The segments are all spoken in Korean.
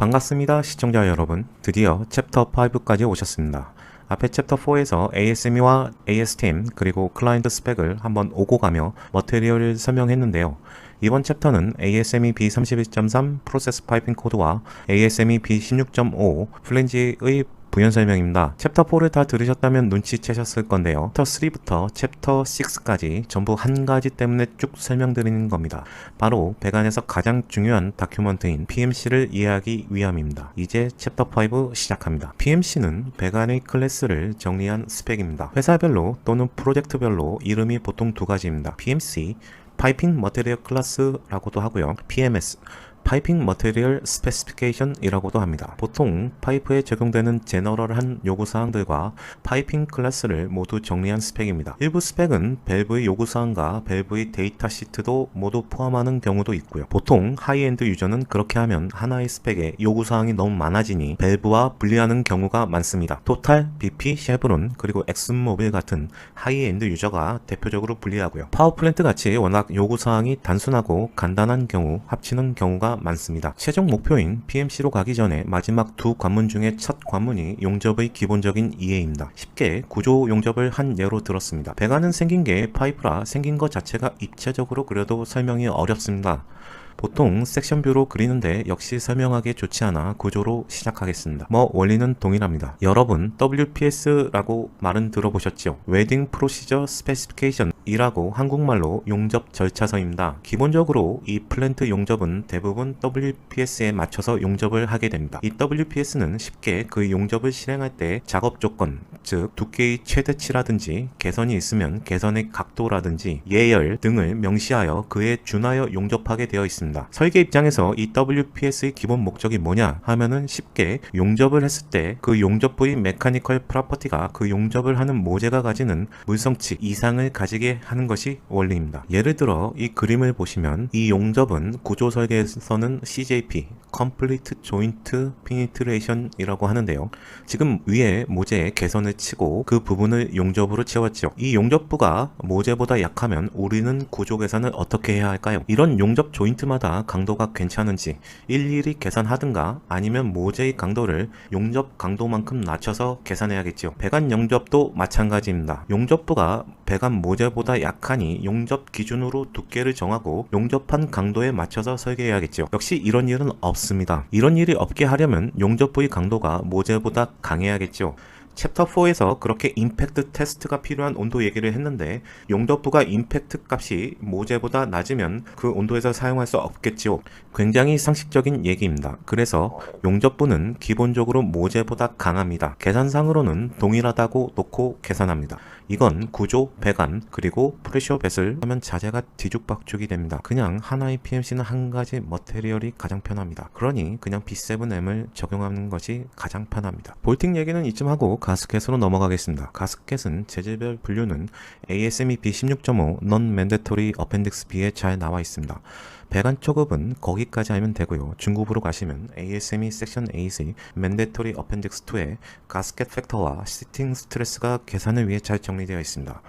반갑습니다 시청자 여러분. 드디어 챕터 5까지 오셨습니다. 앞에 챕터 4에서 ASME와 ASTM 그리고 클라이언트 스펙을 한번 오고 가며 머테리얼을 설명했는데요. 이번 챕터는 ASME B31.3 프로세스 파이핑 코드와 ASME B16.5 플랜지의 부연 설명입니다. 챕터 4를 다 들으셨다면 눈치채셨을 건데요. 챕터 3부터 챕터 6까지 전부 한 가지 때문에 쭉 설명드리는 겁니다. 바로 배관에서 가장 중요한 다큐먼트인 PMC를 이해하기 위함입니다. 이제 챕터 5 시작합니다. PMC는 배관의 클래스를 정리한 스펙입니다. 회사별로 또는 프로젝트별로 이름이 보통 두 가지입니다. PMC, 파이핑 머테리얼 클래스라고도 하고요. PMS, 파이핑 머테리얼 스페시피케이션이라고도 합니다. 보통 파이프에 적용되는 제너럴한 요구사항들과 파이핑 클래스를 모두 정리한 스펙입니다. 일부 스펙은 밸브의 요구사항과 밸브의 데이터 시트도 모두 포함하는 경우도 있고요. 보통 하이엔드 유저는 그렇게 하면 하나의 스펙에 요구사항이 너무 많아지니 밸브와 분리하는 경우가 많습니다. 토탈, BP, 쉐브론, 그리고 엑슨모빌 같은 하이엔드 유저가 대표적으로 분리하고요. 파워플랜트 같이 워낙 요구사항이 단순하고 간단한 경우 합치는 경우가 많습니다. 최종 목표인 PMC로 가기 전에 마지막 두 관문 중에 첫 관문이 용접의 기본적인 이해입니다. 쉽게 구조 용접을 한 예로 들었습니다. 배관은 생긴 게 파이프라 생긴 것 자체가 입체적으로 그려도 설명이 어렵습니다. 보통 섹션 뷰로 그리는데 역시 설명하기 좋지 않아 구조로 시작하겠습니다. 뭐 원리는 동일합니다. 여러분 WPS라고 말은 들어보셨죠? 웨딩 프로시저 스페시피케이션 이라고 한국말로 용접 절차서입니다. 기본적으로 이 플랜트 용접은 대부분 WPS에 맞춰서 용접을 하게 됩니다. 이 WPS는 쉽게 그 용접을 실행할 때 작업 조건, 즉 두께의 최대치라든지 개선이 있으면 개선의 각도라든지 예열 등을 명시하여 그에 준하여 용접하게 되어 있습니다. 설계 입장에서 이 WPS의 기본 목적이 뭐냐 하면은 쉽게 용접을 했을 때 그 용접 부위 메카니컬 프로퍼티가 그 용접을 하는 모재가 가지는 물성치 이상을 가지게 하는 것이 원리입니다. 예를 들어 이 그림을 보시면 이 용접은 구조 설계에서는 CJP Complete Joint Penetration 이라고 하는데요. 지금 위에 모재에 개선을 치고 그 부분을 용접으로 채웠죠. 이 용접부가 모재보다 약하면 우리는 구조 계산을 어떻게 해야 할까요? 이런 용접 조인트마다 강도가 괜찮은지 일일이 계산하든가 아니면 모재의 강도를 용접 강도만큼 낮춰서 계산해야겠죠. 배관 용접도 마찬가지입니다. 용접부가 배관 모재보다 약하니 용접 기준으로 두께를 정하고 용접한 강도에 맞춰서 설계해야겠죠. 역시 이런 일은 없습니다. 이런 일이 없게 하려면 용접 부위 강도가 모재보다 강해야겠죠. 챕터 4에서 그렇게 임팩트 테스트가 필요한 온도 얘기를 했는데 용접부가 임팩트 값이 모재보다 낮으면 그 온도에서 사용할 수 없겠지요. 굉장히 상식적인 얘기입니다. 그래서 용접부는 기본적으로 모재보다 강합니다. 계산상으로는 동일하다고 놓고 계산합니다. 이건 구조, 배관, 그리고 프레셔 뱃을 하면 자재가 뒤죽박죽이 됩니다. 그냥 하나의 PMC는 한 가지 머테리얼이 가장 편합니다. 그러니 그냥 B7M을 적용하는 것이 가장 편합니다. 볼팅 얘기는 이쯤 하고 가스켓으로 넘어가겠습니다. 가스켓은 재질별 분류는 ASME B16.5 Non-Mandatory Appendix B에 잘 나와 있습니다. 배관 초급은 거기까지 하면 되고요. 중급으로 가시면 ASME 섹션 8의 Mandatory Appendix 2에 가스켓 팩터와 시팅 스트레스가 계산을 위해 잘 정리되어 있습니다.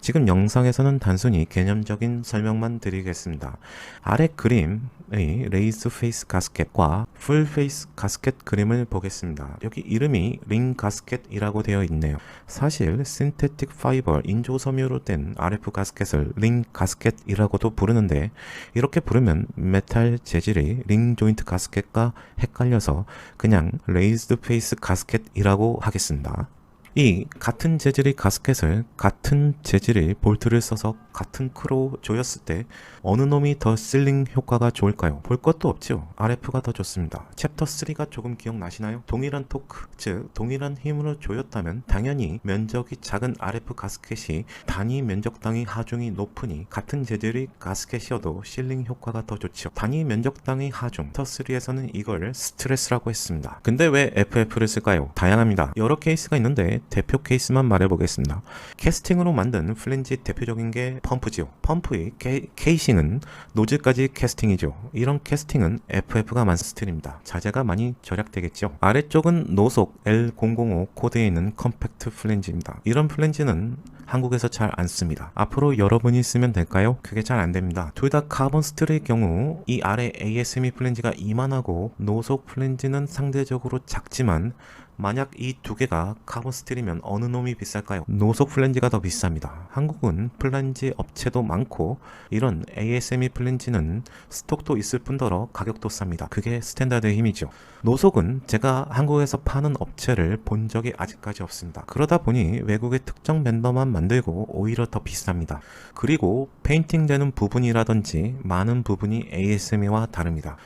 지금 영상에서는 단순히 개념적인 설명만 드리겠습니다. 아래 그림의 레이즈 페이스 가스켓과 풀 페이스 가스켓 그림을 보겠습니다. 여기 이름이 링 가스켓이라고 되어 있네요. 사실 신테틱 파이버 인조 섬유로 된 RF 가스켓을 링 가스켓이라고도 부르는데 이렇게 부르면 메탈 재질의 링 조인트 가스켓과 헷갈려서 그냥 레이즈드 페이스 가스켓이라고 하겠습니다. 이 같은 재질의 가스켓을 같은 재질의 볼트를 써서 같은 크로 조였을 때 어느 놈이 더 실링 효과가 좋을까요? 볼 것도 없죠. RF가 더 좋습니다. 챕터 3가 조금 기억나시나요? 동일한 토크, 즉 동일한 힘으로 조였다면 당연히 면적이 작은 RF 가스켓이 단위 면적당의 하중이 높으니 같은 재질의 가스켓이어도 실링 효과가 더 좋죠. 단위 면적당의 하중, 챕터 3에서는 이걸 스트레스라고 했습니다. 근데 왜 FF를 쓸까요? 다양합니다. 여러 케이스가 있는데 대표 케이스만 말해보겠습니다. 캐스팅으로 만든 플랜지 대표적인 게 펌프지요. 펌프의 케, 케이싱은 노즐까지 캐스팅이죠. 이런 캐스팅은 FF가 만든 스틸입니다. 자재가 많이 절약되겠죠. 아래쪽은 노속 L005 코드에 있는 컴팩트 플랜지입니다. 이런 플랜지는 한국에서 잘 안 씁니다. 앞으로 여러분이 쓰면 될까요? 그게 잘 안 됩니다. 둘 다 카본 스틸의 경우 이 아래 ASME 플랜지가 이만하고 노속 플랜지는 상대적으로 작지만 만약 이 두 개가 카본 스틸이면 어느 놈이 비쌀까요? 노속 플랜지가 더 비쌉니다. 한국은 플랜지 업체도 많고 이런 ASME 플랜지는 스톡도 있을 뿐더러 가격도 쌉니다. 그게 스탠다드의 힘이죠. 노속은 제가 한국에서 파는 업체를 본 적이 아직까지 없습니다. 그러다 보니 외국의 특정 vendor만 만들고 오히려 더 비쌉니다. 그리고 페인팅 되는 부분이라든지 많은 부분이 ASME와 다릅니다.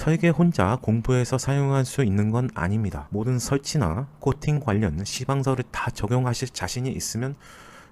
설계 혼자 공부해서 사용할 수 있는 건 아닙니다. 모든 설치나 코팅 관련 시방서를 다 적용하실 자신이 있으면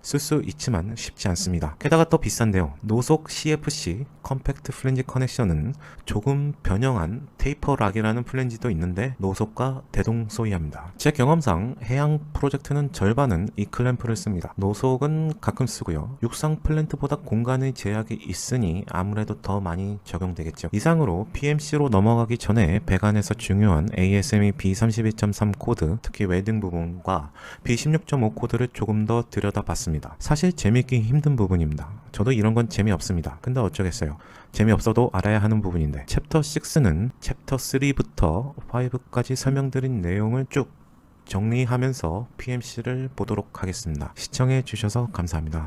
쓸 수 있지만 쉽지 않습니다. 게다가 더 비싼데요. 노속 CFC 컴팩트 플랜지 커넥션은 조금 변형한 테이퍼 락이라는 플랜지도 있는데 노속과 대동소이합니다. 제 경험상 해양 프로젝트는 절반은 이 클램프를 씁니다. 노속은 가끔 쓰고요. 육상 플랜트보다 공간의 제약이 있으니 아무래도 더 많이 적용되겠죠. 이상으로 PMC로 넘어가기 전에 배관에서 중요한 ASME B31.3 코드, 특히 웨딩 부분과 B16.5 코드를 조금 더 들여다봤습 니다. 사실 재밌기 힘든 부분입니다. 저도 이런 건 재미없습니다. 근데 어쩌겠어요. 재미없어도 알아야 하는 부분인데 챕터 6는 챕터 3부터 5까지 설명드린 내용을 쭉 정리하면서 PMC를 보도록 하겠습니다. 시청해 주셔서 감사합니다.